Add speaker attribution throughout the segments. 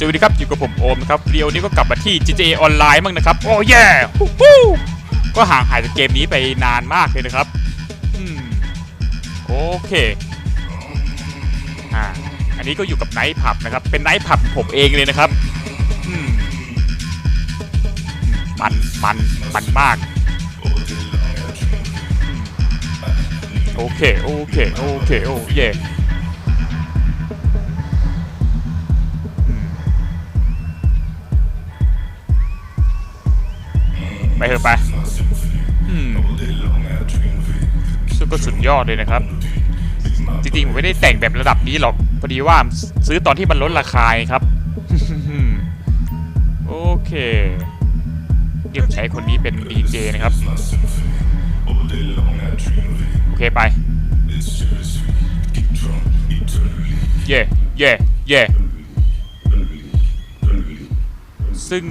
Speaker 1: สวัสดีครับอยู่กับผมโอมครับวิดีโอนี้ก็กลับมาที่ GTA ออนไลน์บ้างนะครับ โอ้แย่ฮู้ก็ห่างหายจากเกมนี้ไปนานมากเลยนะครับโอเคอ่าอันนี้ก็อยู่กับไนท์ผับนะครับ เป็นไนท์ผับผมเองเลยนะครับมันมันมันมาก โอเค โอเค โอเค โอ้เย่ ไปเถอะไปซึ่งก็สุดยอดเลยนะครับ จริงๆ ผมไม่ได้แต่งแบบระดับนี้หรอก พอดีว่าซื้อตอนที่มันลดราคาครับ โอเคเดี๋ยวใช้คนนี้เป็นดีเจนะครับ โอเคไป เย่เย่เย่ซึ่ง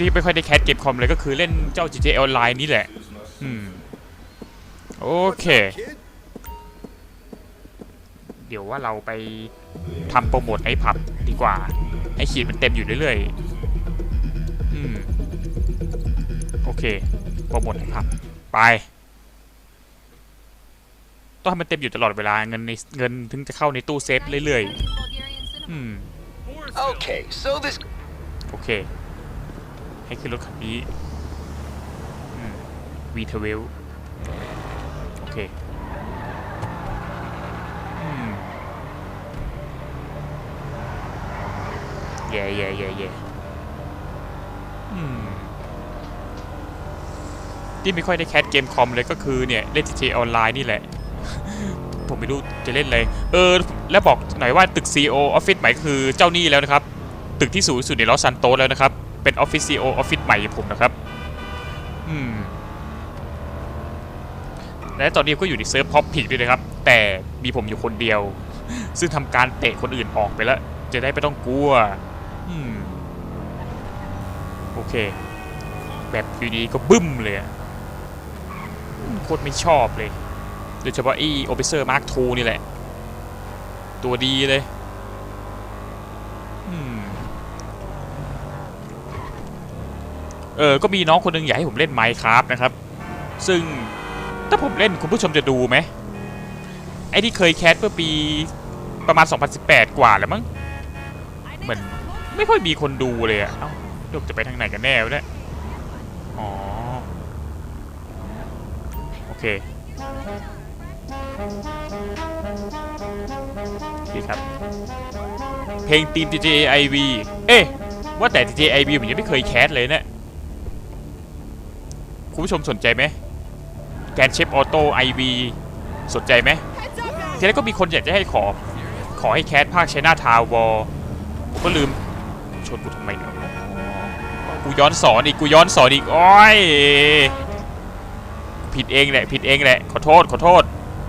Speaker 1: ที่ไม่ค่อยได้แคสเกมคอมเลยก็คือเล่นเจ้า GTA Online นี่แหละ อืม โอเค เดี๋ยวว่าเราไปทำโปรโมทไอ้ผับดีกว่าให้ขีดมันเต็มอยู่เรื่อยๆ อืม โอเค โปรโมทไอ้ผับ ไป ต้องให้มันเต็มอยู่ตลอดเวลา เงินในเงินถึงจะเข้าในตู้เซฟเรื่อยๆ อืม
Speaker 2: Okay, so this
Speaker 1: โอเค ให้ขึ้นรถคันนี้วีเทเวลโอเคแย่แย่แย่แย่อืมที่ไม่ค่อยได้แคสเกมคอมเลยก็คือเนี่ย เล่น GTA ออนไลน์นี่แหละ ผมไม่รู้จะเล่นอะไร เออ แล้วบอกหน่อยว่าตึก CEO ออฟฟิศใหม่ก็คือเจ้าหนี้แล้วนะครับ ตึกที่สูงสุดในลอสซันโตแล้วนะครับ เป็นออฟฟิศซีโอออฟฟิศใหม่ผมนะครับอืมและตอนนี้ก็อยู่ในเซิร์ฟพอปพิกด้วยนะครับ แต่มีผมอยู่คนเดียว ซึ่งทำการเตะคนอื่นออกไปแล้ว จะได้ไม่ต้องกลัวอืมโอเค แบบอยู่ดีก็บึ้มเลยโคตรไม่ชอบเลย โดยเฉพาะไอ้โอเปเซอร์มาร์คทูนี่แหละ ตัวดีเลย เออก็มีน้องคนหนึงอยากให้ผมเล่น Minecraft นะครับ ซึ่งถ้าผมเล่นคุณผู้ชมจะดูไหมไอ้ที่เคยแคสเมื่อปีประมาณ 2018 กว่าแล้วมั้งเหมือนไม่ค่อยมีคนดูเลยอะเอ้าดกจะไปทางไหนกันแน่วะเนี่ยอ๋อโอเคดีครับ เพลงทีม GTA IV เอ๊ะว่าแต่ GTA IV ผมยังไม่เคยแคสเลยเนี่ย คุณผู้ชมสนใจไหมแกนเชฟออโต้ IV สนใจไหมทีแรกก็มีคนอยากจะให้ขอ ขอให้แคสภาคชนาทาววอผมก็ลืม ชนกูทำไมเนี่ยกูย้อนสอนอีกกูย้อนสอนอีกโอ้ยผิดเองแหละผิดเองแหละขอโทษขอโทษ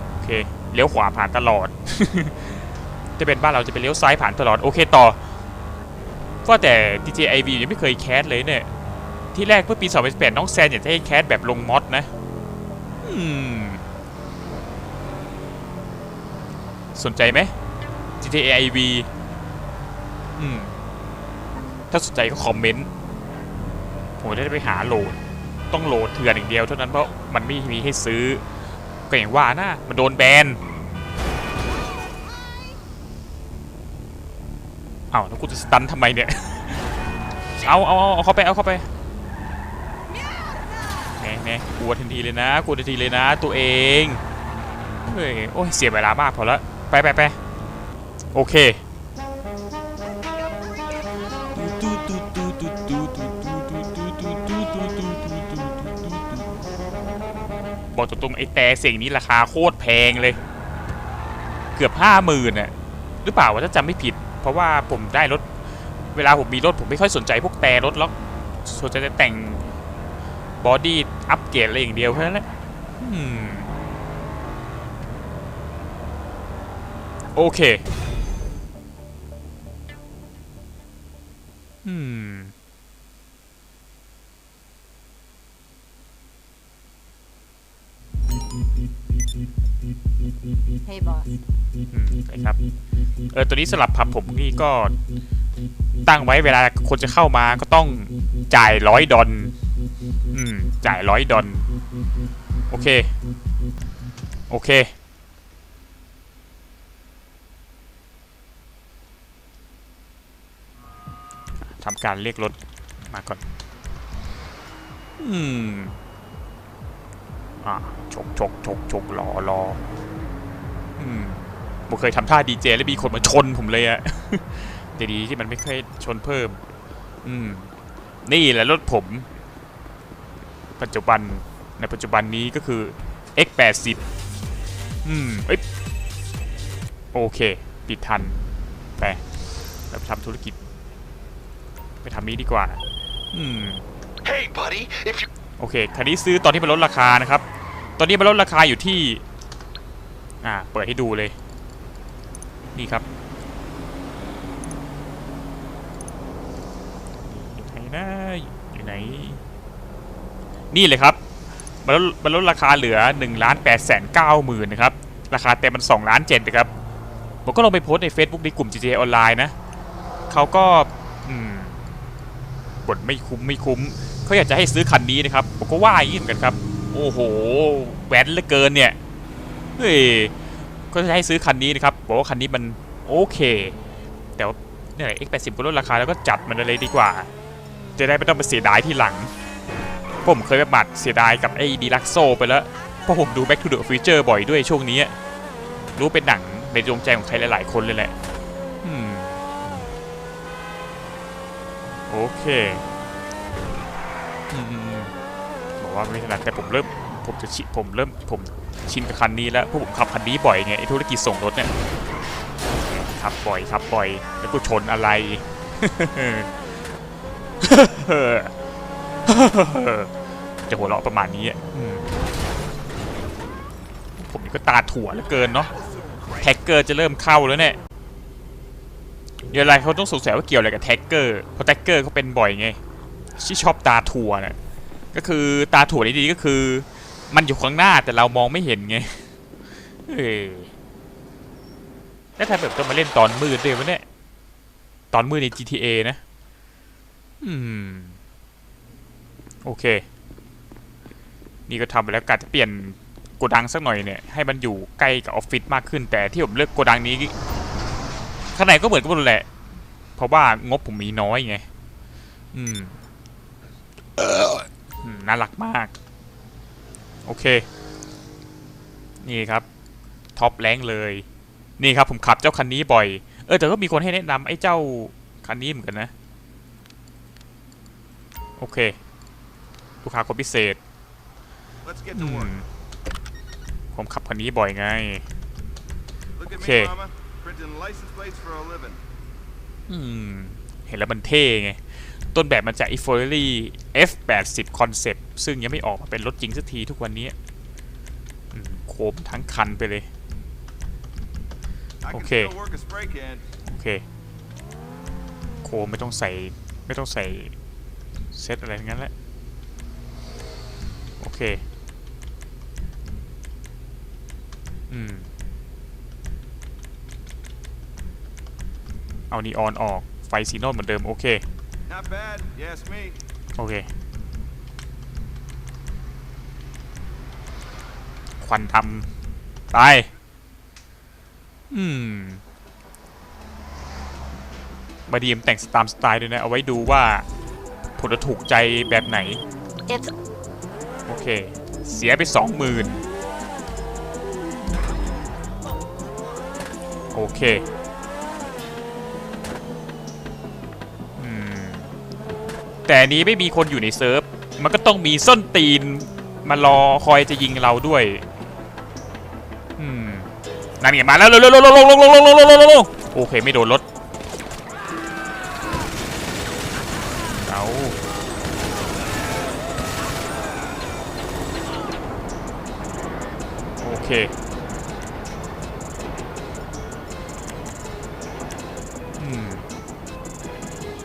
Speaker 1: โอเคเลี้ยวขวาผ่านตลอด จะเป็นบ้านเราจะเป็นเลี้ยวซ้ายผ่านตลอดโอเคต่อว่าแต่ DJIV ยังไม่เคยแคสเลยเนี่ย ที่แรกเมื่อปี2018น้องแซนอยากจะให้แคสแบบลงมอดนะสนใจไหม GTAIV อืม ถ้าสนใจก็คอมเมนต์ผมจะได้ไปหาโหลด ต้องโหลดเถื่อนอย่างเดียวเท่านั้นเพราะมันไม่มีให้ซื้อ ก็อย่างว่านะ มันโดนแบนเอ้าแล้วกูจะสตันทำไมเนี่ย เอาเอาเอาเอาเข้าไป เอาเข้าไป แน่แน่กลัวทันทีเลยนะกลัวทันทีเลยนะ ตัวเองเฮ้ยโอ้ยเสียเวลามากพอและไปไปไปโอเคบอกตรงๆไอ้แต่เสียงนี้ราคาโคตรแพงเลย เกือบห้าหมื่นน่ะหรือเปล่าวะถ้าจำไม่ผิด เพราะว่าผมได้รถ เวลาผมมีรถผมไม่ค่อยสนใจพวกแต่รถหรอกสนใจแต่แต่ง บอดี้อัปเกรดอะไรอย่างเดียวแค่นั้นแหละอืมโอเคอืม
Speaker 3: Hey, boss.
Speaker 1: อืมนะครับ เออ ตัวนี้สลับพับผมนี่ก็ตั้งไว้เวลาคนจะเข้ามาก็ต้องจ่ายร้อยดอล อืม จ่ายร้อยดอลโอเค โอเค ทำการเรียกรถมาก่อน อืม อะชกชกชกชกรอรออืมผมเคยทำท่าดีเจแล้วมีคนมาชนผมเลยอะแต่ดีที่มันไม่เคยชนเพิ่ม อืม นี่แหละรถผม ปัจจุบันในปัจจุบันนี้ก็คือ X80 อืมเอ้ยโอเค ปิดทัน ไปเราไปทำธุรกิจ ไปทำนี้ดีกว่า อืม
Speaker 2: Hey, buddy, if you
Speaker 1: โอเค คันนี้ซื้อตอนที่มันลดราคานะครับ ตอนนี้มันลดราคาอยู่ที่ อ่า เปิดให้ดูเลย นี่ครับอยู่ไหนนะอยู่ไหน นี่เลยครับมันลดมันลดราคาเหลือ1ล้าน8แสน9หมื่นนะครับ ราคาเต็มมัน2ล้าน7นะครับ ผมก็ลงไปโพสใน Facebook ในกลุ่ม GTA ออนไลน์นะเขาก็บ่นไม่คุ้มไม่คุ้ม เขาอยากจะให้ซื้อคันนี้นะครับ ผมก็ว่าอย่างนี้เหมือนกันครับ โอ้โหแหวนเหลือเกินเนี่ย เฮ้ยก็จะให้ซื้อคันนี้นะครับ บอกว่าคันนี้มันโอเค แต่ว่าเนี่ย X80 ก็ลดราคาแล้วก็จัดมันเลยดีกว่า จะได้ไม่ต้องไปเสียดายทีหลัง ผมเคยแบบบัดเสียดายกับไอ้ดีลักโซไปแล้ว เพราะผมดู Back to the Future บ่อยด้วยช่วงนี้ รู้เป็นหนังในดวงใจของใครหลาย ๆ คนเลยแหละอโอเคอบอกว่าไม่ถนัดแต่ผมเริ่มผมจะชิผมเริ่มผมชินกับคันนี้แล้วพราะผมขับคันนี้บ่อยไงไอ้ธุรกิจส่งรถเนี่ยขับบ่อยขับบ่อย แล้วก็ชนอะไร จะหัวเราะประมาณนี้อะผมนี่ก็ตาถั่วเหลือเกินเนาะแท็กเกอร์จะเริ่มเข้าแล้วเนี่ยเดี๋ยวอะไรเขาต้องสงสัยว่าเกี่ยวอะไรกับแท็กเกอร์เพราะแท็กเกอร์เขาเป็นบ่อยไงที่ชอบตาถั่วน่ะก็คือตาถั่วนี่ดีก็คือ มันอยู่ข้างหน้าแต่เรามองไม่เห็นไงเออแล้วถ้าแบบต้องมาเล่นตอนมืดด้วยวะเนี่ยตอนมืดใน GTA นะ อืม โอเค นี่ก็ทำไปแล้วกะจะเปลี่ยนโกดังสักหน่อยเนี่ยให้มันอยู่ใกล้กับออฟฟิศมากขึ้นแต่ที่ผมเลือกโกดังนี้ข้างในก็เหมือนกันหมดแหละ เพราะว่างบผมมีน้อยไงอืมน่ารักมาก โอเค นี่ครับท็อปแรงเลย นี่ครับผมขับเจ้าคันนี้บ่อย เออแต่ก็มีคนให้แนะนำไอ้เจ้าคันนี้เหมือนกันนะ โอเค ลูกค้าคนพิเศษ
Speaker 3: Let's get
Speaker 1: อื
Speaker 3: to
Speaker 1: ม
Speaker 3: work.
Speaker 1: ผมขับคันนี้บ่อยไง
Speaker 3: Look at
Speaker 1: Okay.
Speaker 3: me, Mama. Printing license plates for a living.
Speaker 1: อืม เห็นแล้วมันเท่ไง ต้นแบบมาจาก e f o r y F80 Concept ซึ่งยังไม่ออกมาเป็นรถจริงสักทีทุกวันนี้อืมโคมทั้งคันไปเลย
Speaker 3: I can
Speaker 1: Okay.
Speaker 3: still work a spray can.
Speaker 1: โอเค โคมไม่ต้องใส่ ไม่ต้องใส่เซตอะไรทั้งนั้นแหละ โอเค อืม เอานีออนออก ไฟสีโนนเหมือนเดิม โอเค
Speaker 3: Not bad. Yes, me.
Speaker 1: โอเค ควันดำไปอืมบาดีมแต่งตามสไตล์ด้วยนะ เอาไว้ดูว่าผลจะถูกใจแบบไหน
Speaker 4: It's
Speaker 1: โอเค เสียไปสองหมื่น โอเคแต่นี้ไม่มีคนอยู่ในเซิร์ฟ มันก็ต้องมีส้นตีนมารอคอยจะยิงเราด้วย อืมนั่นไงมาแล้วลงลงลงลงลงลงลงลงลงลงโอเคไม่โดนรถ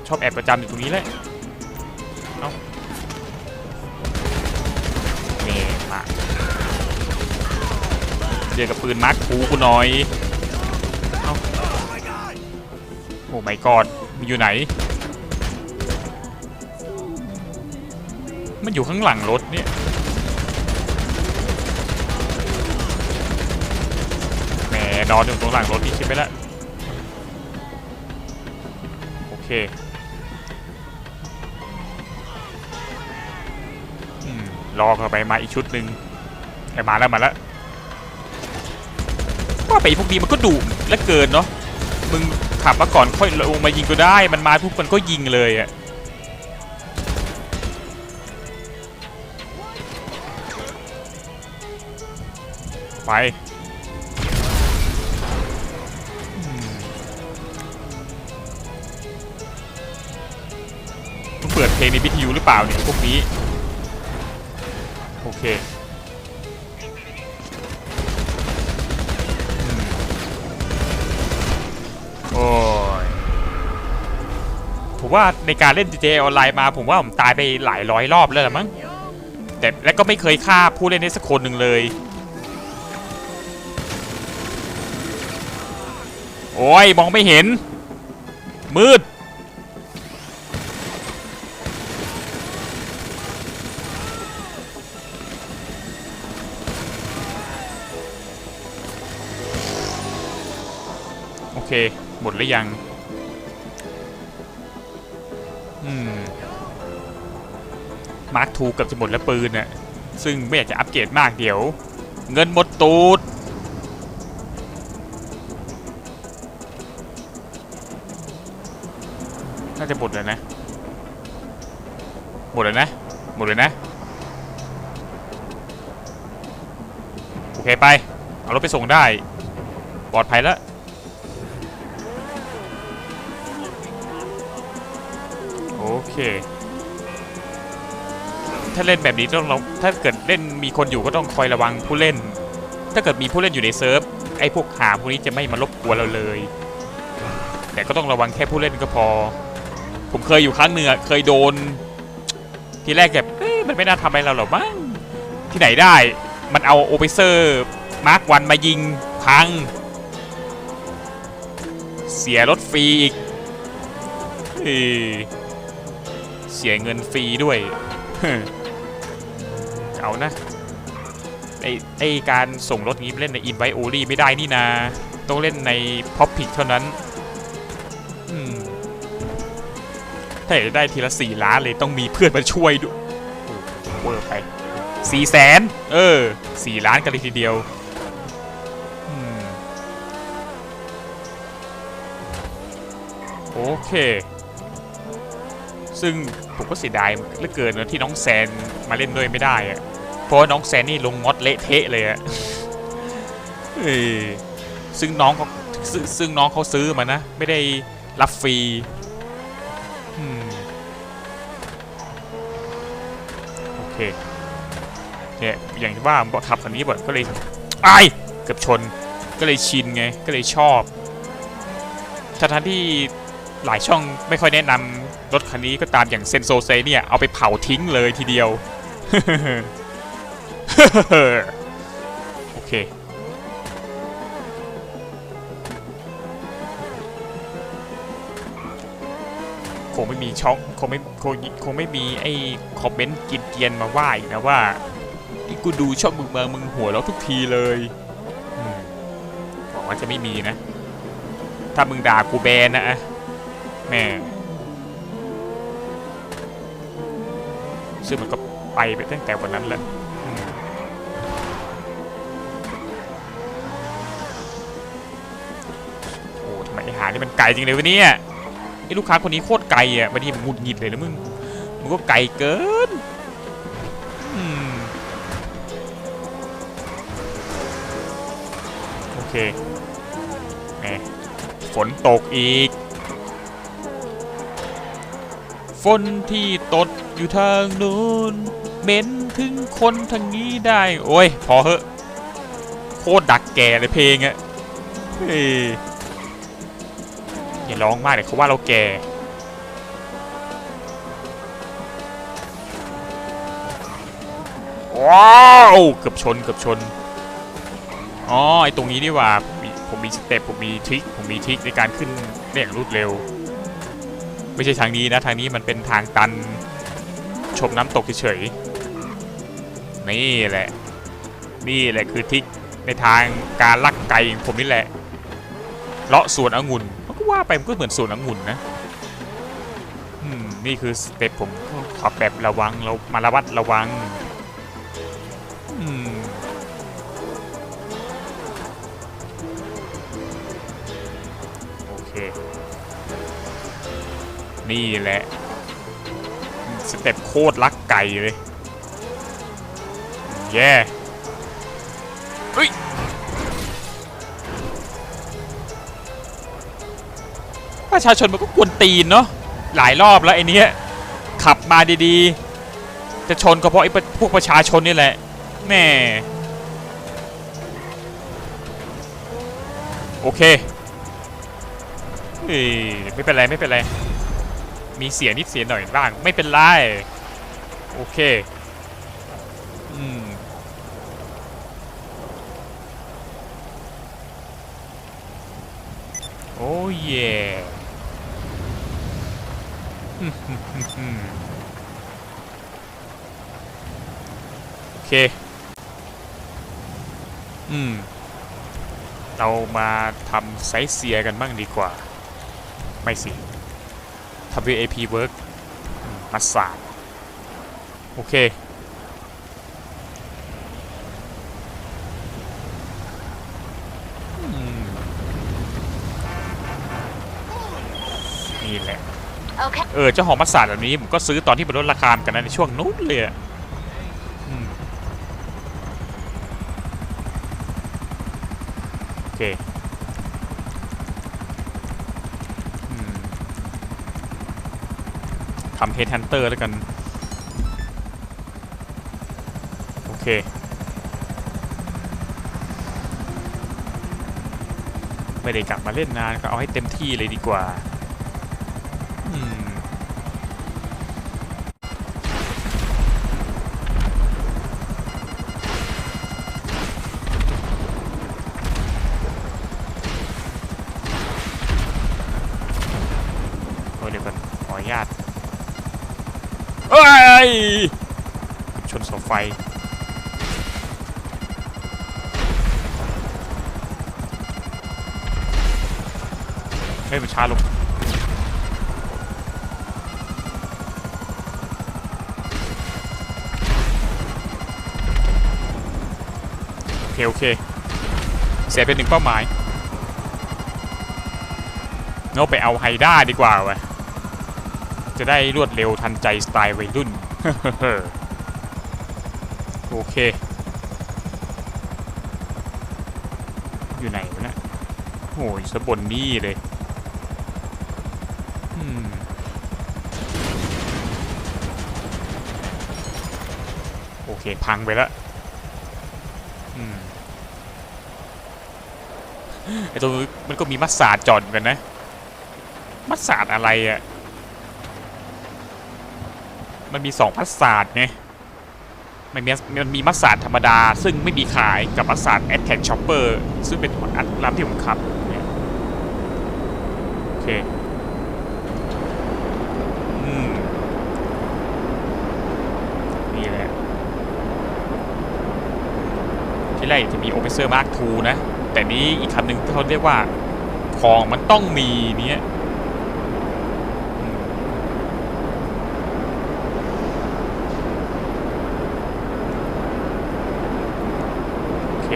Speaker 1: ชอบแอบประจำอยู่ตรงนี้แหละเอ้านี่มาเจอกับปืนมาร์คทูกูหน่อยเอ้าโอ้ไม่กอดมันอยู่ไหน มันอยู่ข้างหลังรถเนี่ยแหมนอนอยู่ตรงหลังรถนี่คิดไปแล้วโอเค อืมรอเข้าไปมาอีกชุดหนึ่งไอ้มาแล้วมาแล้วว่าไปพวกนี้มันก็ดุเหลือเกินเนาะมึงขับมาก่อนค่อยลงมายิงก็ได้ มันมาทุกมันก็ยิงเลยอะไปมมึงเปิดเพลงในวิทยุหรือเปล่าเนี่ยพวกนี้ โอเคโอ้ยผมว่าในการเล่น GTA ออนไลน์มาผมว่าผมตายไปหลายร้อยรอบแล้วละมั้งแต่และก็ไม่เคยฆ่าผู้เล่นได้สักคนหนึ่งเลย โอ้ยมองไม่เห็น มืด รือยัง อืม มาร์คทูเกับจะหมดแล้วปืนน่ะ ซึ่งไม่อยากจะอัปเกรดมากเดี๋ยว เงินหมดตูด น่าจะหมดแล้วนะ หมดแล้วนะ หมดเลยนะ โอเคไป เอารถไปส่งได้ ปลอดภัยแล้ว เค ถ้าเล่นแบบนี้ต้องเราถ้าเกิดเล่นมีคนอยู่ก็ต้องคอยระวังผู้เล่น ถ้าเกิดมีผู้เล่นอยู่ในเซิร์ฟไอ้พวกหาพวกนี้จะไม่มารบกวนเราเลย แต่ก็ต้องระวังแค่ผู้เล่นก็พอ ผมเคยอยู่ครั้งหนึ่งอะเคยโดน ทีแรกแบบเอ้ยมันไม่น่าทำอะไรเราหรอกมั้งที่ไหนได้ มันเอาโอเปเซอร์มาร์ควันมายิงพัง เสียรถฟรีอีก เสียเงินฟรีด้วย เอานะ ไอไอการส่งรถงี้เล่นในอินไวโอลี่ไม่ได้นี่นา ต้องเล่นในพ็อปพิกเท่านั้นถ้าอยากได้ทีละสี่ล้านเลยต้องมีเพื่อนมาช่วยด้วยโอ้โหเวอร์ไปสี่แสนเออสี่ล้านกันเลยทีเดียวโอเค ซึ่ง ผมก็เสียดายเหลือเกินนะที่น้องแซนมาเล่นด้วยไม่ได้อะเพราะว่าน้องแซนนี่ลงมอดเละเทะเลยอะซึ่งน้องเขาซึ่งซึ่งน้องเขาซื้อมานะ ไม่ได้รับฟรีโอเคเนี่ยอย่างที่ว่าบอขับคันนี้บ่อยก็เลยไอ้ายเกือบชนก็เลยชินไงก็เลยชอบทั้งๆที่ หลายช่องไม่ค่อยแนะนำรถคันนี้ก็ตามอย่างเซนโซเซเนี่ย เอาไปเผาทิ้งเลยทีเดียว โอเค คงไม่มีช่องคงไม่คงคงไม่มีไอ้คอมเมนต์กินเกียนมาว่าอีกนะว่านี่กูดูช่องมึงเมืองมึงหัวเราะทุกทีเลยหวังว่าจะไม่มีนะ ถ้ามึงด่ากูแบนนะอะ แม่ซึ่งมันก็ไปไปตั้งแต่วันนั้นแหละโอ้ทำไมไอ้หานี่มันไกลจริงเลยวะเนี่ยไอ้ลูกค้าคนนี้โคตรไกลอะบางทีมันหงุดหงิดเลยนะมึง มึงก็ไกลเกินโอเคแหมฝนตกอีก ฝนที่ตดอยู่ทางนู้นเหม็นถึงคนทางนี้ได้ โอ้ย พอเหอะ โคตรดักแก่เลยเพลงอะเฮ้ยอย่าร้องมากเดี๋ยวเขาว่าเราแก่ว้าวเกือบชนเกือบชนอ๋อไอตรงนี้นี่ว่าผมมีผมมีสเต็ปผมมีทริคผมมีทริคในการขึ้นได้อย่งรวดเร็ว ไม่ใช่ทางนี้นะ ทางนี้มันเป็นทางตันชมน้ำตกเฉยๆนี่แหละ นี่แหละคือทิศในทางการลักไก่ผมนี่แหละ เลาะสวนองุ่นมันก็ว่าไปมันก็เหมือนสวนองุ่นนะนี่คือสเต็ปผมขับแบบระวังเรามาระวัดระวัง นี่แหละสเต็ปโคตรลักไก่เลยแย่เฮ้ยประชาชนมันก็กวนตีนเนาะหลายรอบแล้วไอ้นี้ขับมาดีๆ จะชนก็เพราะไอ้พวกประชาชนนี่แหละแม่โอเคเฮ้ยไม่เป็นไร ไม่เป็นไร มีเสียนิดเสียหน่อยบ้าง ไม่เป็นไร โอเค อืมโอ้เย่อืมอืมโอเค อืม เรามาทำไซส์เซียกันบ้างดีกว่า ไม่สิ ทำ VAP work อืมมาสามโอเคอืมนี่แหละ
Speaker 4: Okay.
Speaker 1: เออ เจ้าหอมมัสสาดแบบนี้ ผมก็ซื้อตอนที่มันลดราคาเหมือนกันนะในช่วงนู้นเลยอะอืมโอเคอืมทำ เฮดฮันเตอร์แล้วกัน โอเค ไม่ได้กลับมาเล่นนานก็เอาให้เต็มที่เลยดีกว่า อืม โอ้เดี๋ยวก่อนขออนุญาตเอ้ย ชนเสาไฟ เฮ้ยมันช้าลงโอเค โอเค เสียเป็นหนึ่งเป้าหมายเงาไปเอาไฮด้าดีกว่าวะจะได้รวดเร็วทันใจสไตล์วัยรุ่น โอเค อยู่ไหนวะเนะโอ้ยสะบนนี่เลยอโอเค พังไปแล้วอืมไอตัวมันก็มีมัสสาดจอดเหมือนกันนะ มัสสาดอะไรอะ่ะ มันมีสองมัสสาดไงมันมีมันมีมัสสาดธรรมดา ซึ่งไม่มีขายกับมัสสาดแอดแท็กช็อปเปอร์ซึ่งเป็นอันร้านที่ผมขับโอเคนี่แหละที่แรกจะมีโอเปเซอร์มาร์คทูนะ แต่นี้อีกคำหนึ่งที่เขาเรียกว่า ของมันต้องมีเนี้ยอืมโอเค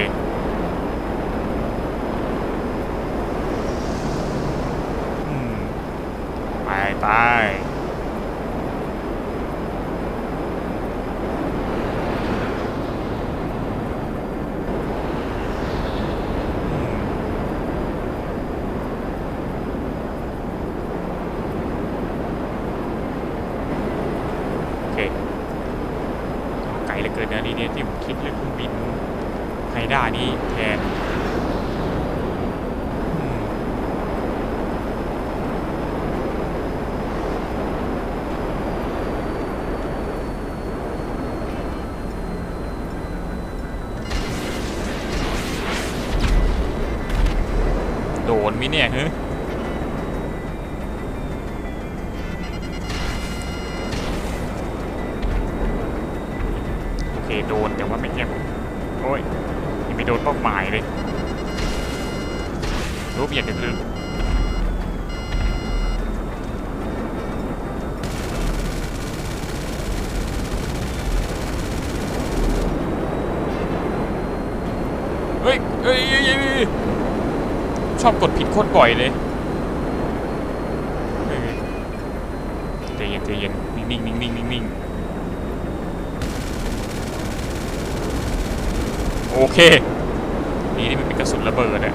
Speaker 1: อืม ไปไปอืม โอเคไกลเหลือเกินนะนี่เนี่ยที่ผมคิดเรื่องเครื่องบิน ไฮ อบกดผิดโคตรบ่อยเลยเยใจเย็นใจเย็นนิ่งนิ่งนิ่งนิ่งนิ่งนิ่งโอเคนี่นี่มันเป็นกระสุนระเบิดอะ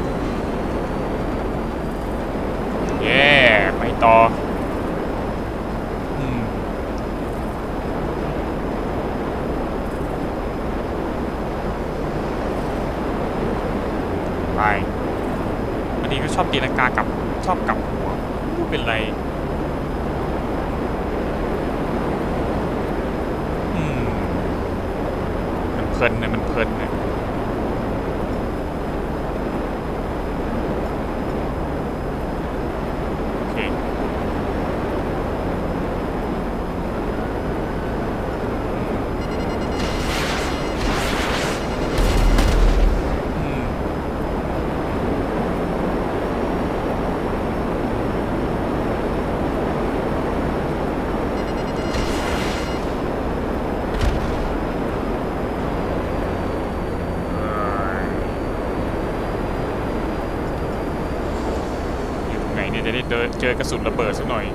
Speaker 1: เย้ไปต่ออืมไปอันนี้ก็ชอบตีลังกากลับชอบกลับหัวไม่รู้เป็นไรอืมมันเพลินเนะมันเพลินนะ โอเคอืมเอ้ยอยู่ตรงไหน เนี่ยจะได้เจอกระสุนระเบิดสักหน่อย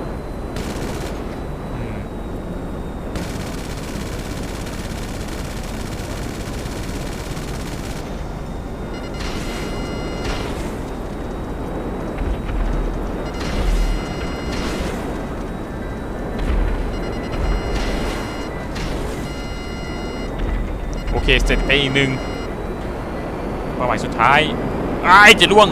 Speaker 1: โอเคเสร็จไปอีกหนึ่งเป้าหมายสุดท้ายไอ้จะล่วง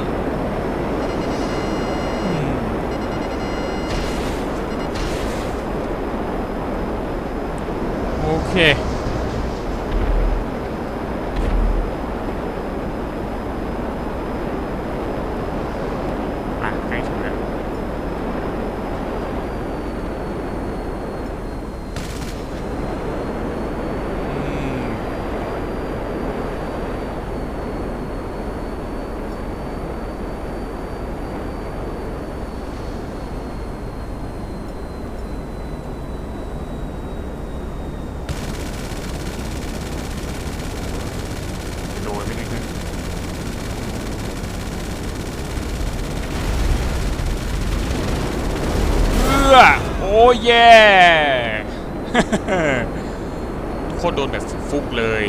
Speaker 1: โอเค อะใกล้ถึงแล้ว อืมโดนไม่ได้ขึ้นเอื้อ โอ้แย่โคตรโดนแบบฟุกเลย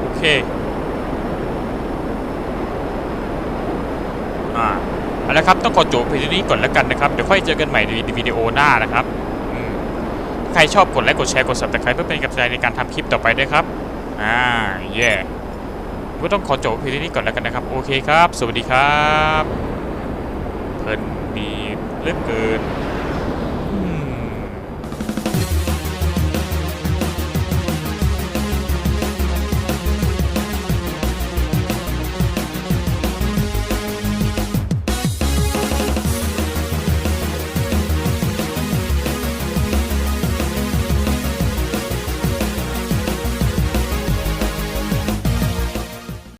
Speaker 1: โอเคอ่าเอาละครับ ต้องขอจบเพียงเท่านี้ก่อนแล้วกันนะครับ เดี๋ยวค่อยเจอกันใหม่ในวิดีโอหน้านะครับ ใครชอบกดไลค์กดแชร์กด subscribe เพื่อเป็นกำลังใจในการทำคลิปต่อไปด้วยครับ อ่า เย่ก็ต้องขอจบเพียงเท่านี้ก่อนแล้วกันนะครับ โอเคครับ สวัสดีครับ ลินดีเลือกเกิน